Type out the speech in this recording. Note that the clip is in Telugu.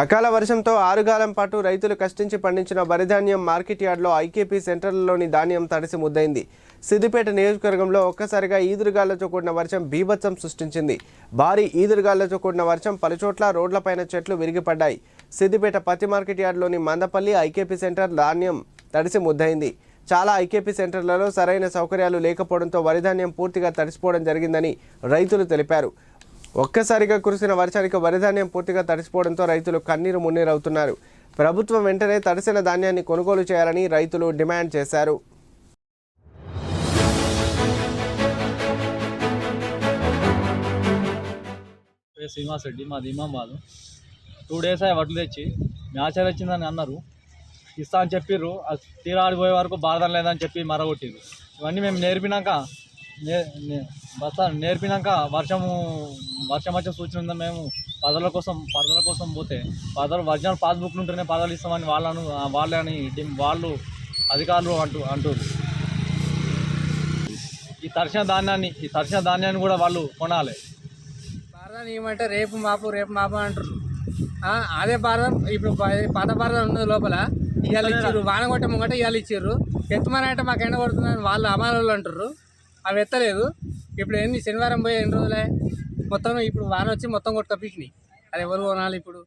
అకాల వర్షంతో ఆరుగాలం పాటు రైతులు కష్టించి పండించిన వరిధాన్యం మార్కెట్ యార్డ్లో ఐకేపీ సెంటర్లలోని ధాన్యం తడిసి ముద్దైంది. సిద్దిపేట నియోజకవర్గంలో ఒక్కసారిగా ఈదురుగాళ్ళతో కూడిన వర్షం బీభత్సం సృష్టించింది. భారీ ఈదురుగాళ్ళతో కూడిన వర్షం పలుచోట్ల రోడ్లపైన చెట్లు విరిగిపడ్డాయి. సిద్దిపేట పత్తి మార్కెట్ యార్డ్లోని మందపల్లి ఐకేపీ సెంటర్ ధాన్యం తడిసి ముద్దైంది. చాలా ఐకేపీ సెంటర్లలో సరైన సౌకర్యాలు లేకపోవడంతో వరిధాన్యం పూర్తిగా తడిసిపోవడం జరిగిందని రైతులు తెలిపారు. ఒక్కసారిగా కురిసిన వర్షానికి వరిధాన్యం పూర్తిగా తడిసిపోవడంతో రైతులు కన్నీరు మున్నీరవుతున్నారు. ప్రభుత్వం వెంటనే తడిసిన ధాన్యాన్ని కొనుగోలు చేయాలని రైతులు డిమాండ్ చేశారు. శ్రీనివాస్ రెడ్డి మాది ఇమామాబాద్ టూ డేస్ అయ్యి వడ్లు తెచ్చి మ్యాచర్ వచ్చిందని అన్నారు. ఇస్తా అని చెప్పిర్రు అది తీరా ఆడిపోయే వరకు బాధ లేదని చెప్పి మరగొట్టింది ఇవన్నీ మేము నేర్పినాక బస్తా నేర్పినాక వర్షము వర్షం వచ్చే సూచన ఉందా మేము? పదల కోసం పదల కోసం పోతే. పదలు ఒరిజినల్ పాస్బుక్లు ఉంటేనే పదలు ఇస్తామని వాళ్ళను వాళ్ళని వాళ్ళు అధికారులు అంటూ అంటారు ఈ తరిచిన ధాన్యాన్ని ఈ తరిచిన ధాన్యాన్ని కూడా వాళ్ళు కొనాలి. భారతం ఏమంటే రేపు మాపు రేపు మాపు అంటారు అదే భారతం ఇప్పుడు పాత భారతం ఉన్నది లోపల ఇవాళ ఇచ్చారు వాన కొట్ట ముంగట ఇవాళ ఇచ్చారు ఎత్తమని అంటే మాకు ఎండ కొడుతుందని వాళ్ళు అమాలు అంటారు అవి ఎత్తలేదు. ఇప్పుడు ఏంది? శనివారం పోయి ఎన్ని రోజులే? మొత్తం ఇప్పుడు వాన వచ్చి మొత్తం కొట్టుక పీకినాయి. అది ఎవరు కొనాలి ఇప్పుడు?